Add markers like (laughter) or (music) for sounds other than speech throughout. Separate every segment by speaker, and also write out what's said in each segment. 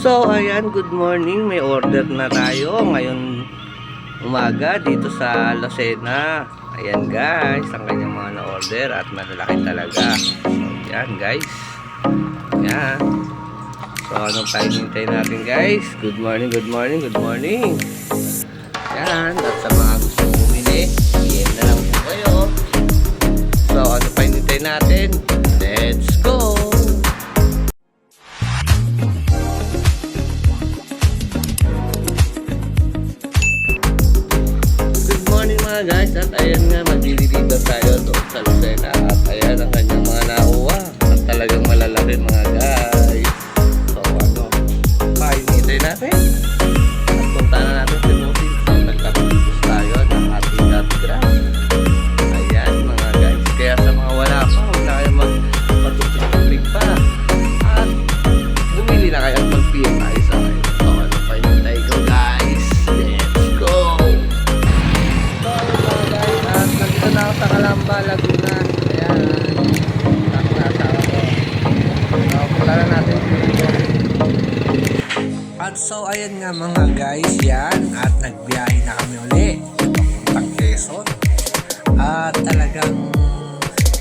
Speaker 1: So, ayan, good morning. May order na tayo ngayon umaga dito sa Lucena. Ayan guys, ang kanyang mga na-order at malalaki talaga. So, ayan guys. Ayan. So, anong time hintay natin guys? Good morning, good morning, good morning. Ayan, at sa mga guys at ayan nga magdideliver tayo doon sa Lucena. At ayan ang kanyang mga nakuha. At talagang malalaki mga guys. So ano pahinitay natin so, ayan nga mga guys, yan. At nagbiyahe na kami uli. Papuntang Quezon. At talagang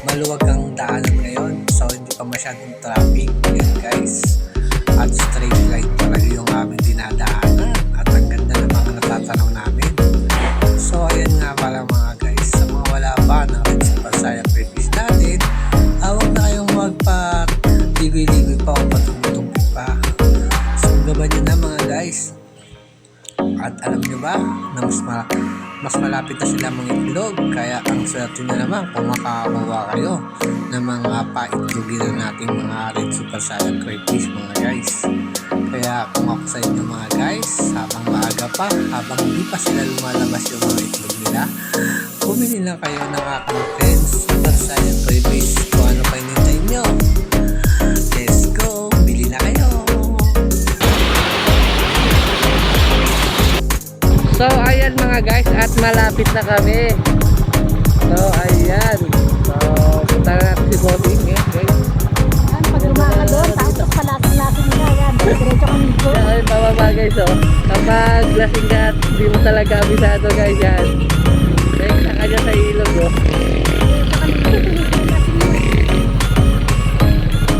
Speaker 1: maluwag ang daanan ngayon. So, hindi pa masyadong traffic. Yan guys. Gaban nyo na mga guys. At alam nyo ba na mas, ma- mas malapit na sila mga itlog kaya ang swerte nyo naman kung makakakuha kayo ng mga paitlogin na nating mga red super saiyan crayfish mga guys. Kaya kung ako sa inyo mga guys, habang maaga pa, habang hindi pa sila lumalabas yung mga itlog nila, bumili lang kayo ng aking at malapit na kami. So, ayan. So, punta na natin si Bossing. Yan, guys.
Speaker 2: Yan, pag lumaka doon, tapos palasin-lasin niya yan. Diretso kami doon.
Speaker 1: Kaya ay bababa guys oh. Kapag lasing ka at hindi mo talaga abisado guys yan. Rekta ka dyan sa ilog oh.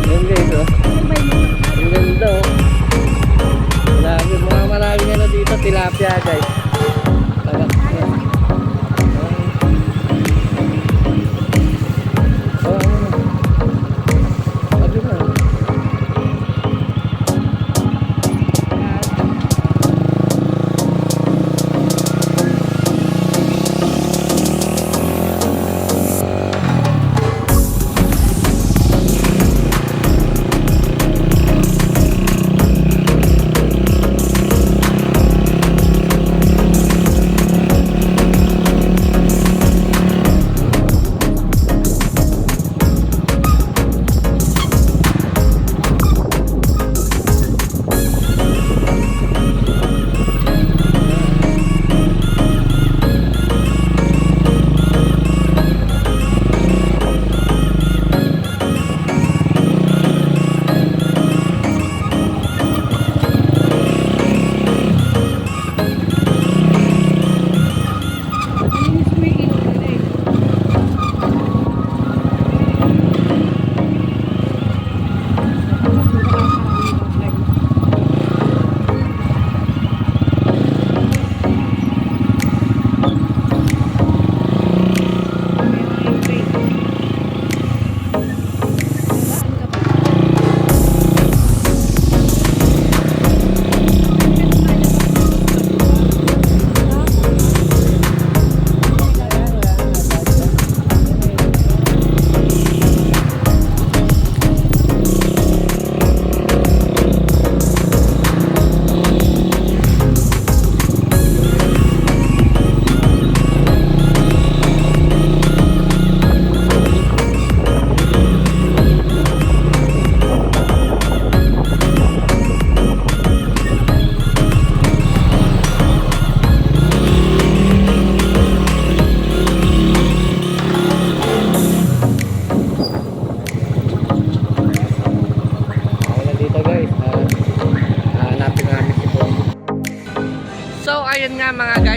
Speaker 1: Yan guys oh.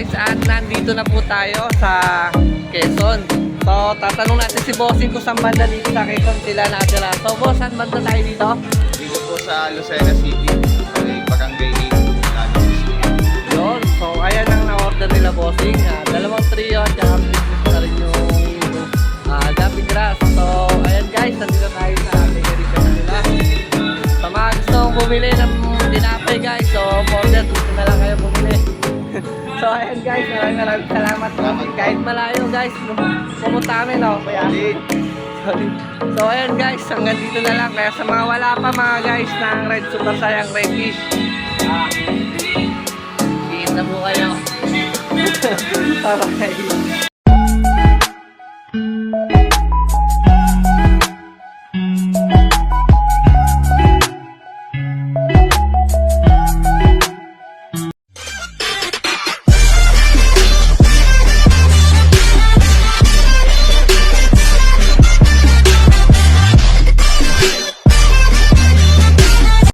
Speaker 1: Guys, at nandito na po tayo sa Quezon. So, tatanong natin si Bossing kung saan banda dito sa Quezon sila natira. So, boss, saan banda tayo dito?
Speaker 3: Dito po sa Lucena City, ay Barangay 8, Lalo City.
Speaker 1: Yun. So, ayan ang na-order nila Bossing. Ah, dalawang trio at saka business na rin yung ah, Gabi Grass. So, ayan guys, nandito tayo sa bakery pa nila. Sa mga gustong bumili ng ayan guys, maraming maraming salamat. Kahit malayo guys, pum- pumunta kami, no? Sorry. So ayan guys, hanggang dito na lang. Kaya sa mga wala pa mga guys ng Red Super Sayang Red Fish, ah, Kita po kayo. (laughs) Bye-bye.